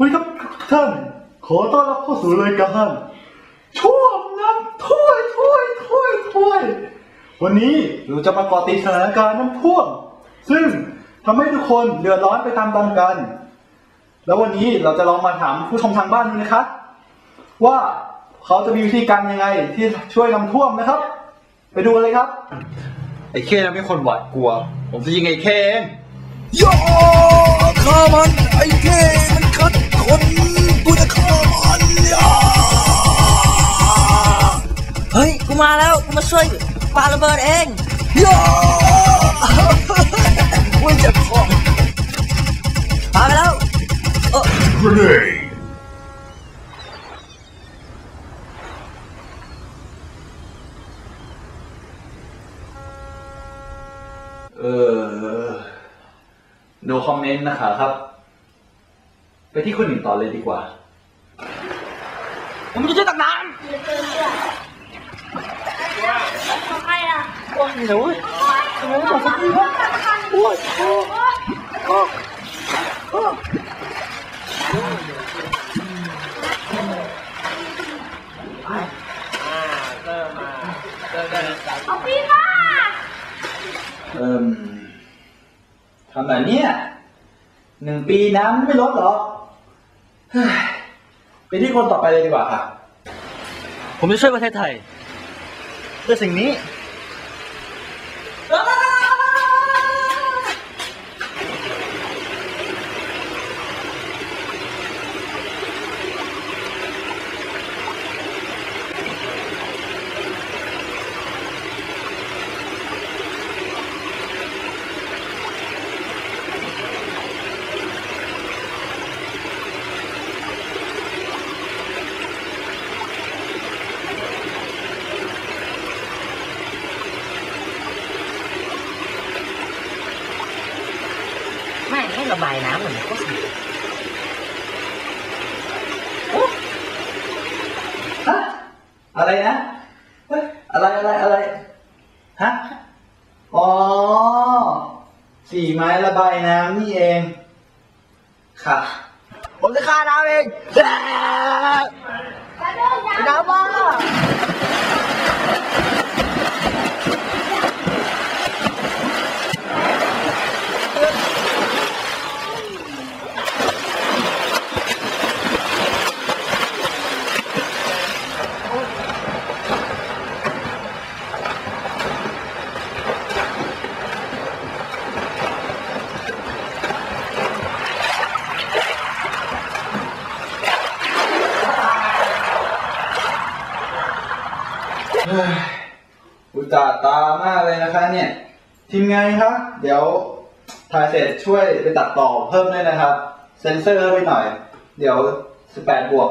วันนี้ครับท่านขอต้อนรับเข้าสู่รายการช่วงน้ำถ้วยถ้วยถ้วยถ้วย วันนี้เราจะมาเกาะติดสถานการณ์น้ำท่วม ซึ่งทำให้ทุกคนเดือดร้อนไปตามๆกัน แล้ววันนี้เราจะลองมาถามผู้ชมทางบ้านดูนะครับ ว่าเขาจะมีวิธีการยังไงที่ช่วยน้ำท่วมนะครับ ไปดูกันเลยครับ ไอ้เคนะเป็นคนหวาดกลัว ผมจะยิงไอ้เคเอง โยฆ่ามันไอ้เกมัน คัดคนกูจะฆ่ามันย่าเฮ้ย กูมาแล้ว กูมาช่วยปาระเบิดเองย่ามันจะฆ่าปาไปแล้วเออ Grenade เออ no comment นะครับไป ที่คนอื่นต่อเลยดีกว่า ผมจะช่วยตักน้ทำไมอะำโอ้ยหนูทำไมไม่บอกสักทีวะโอ้ยโอ้ยโอ้ยโอ้ยเอาพี่มาเอิ่มทำแบบเนี้ยหนึ่งปีน้ำไม่ลดหรอเฮ้ย ไปที่คนต่อไปเลยดีกว่าค่ะ ผมจะช่วยประเทศไทยด้วยสิ่งนี้ แม่งให้ ระบายน้ำเหมือนโคตรสนุกฮะอะไรนะอะไรอะไรอะไรฮะอ๋อสี่ไม้ระบายน้ำนี่เอง ค่ะ ผมจะฆ่าน้ำเองน้ำมา อุจจาตามากเลยนะคะ เนี่ยทีมงานครับ เดี๋ยวถ่ายเสร็จช่วยไปตัดต่อเพิ่มด้วยนะครับ เซ็นเซอร์ไปหน่อย เดี๋ยว 18 บวก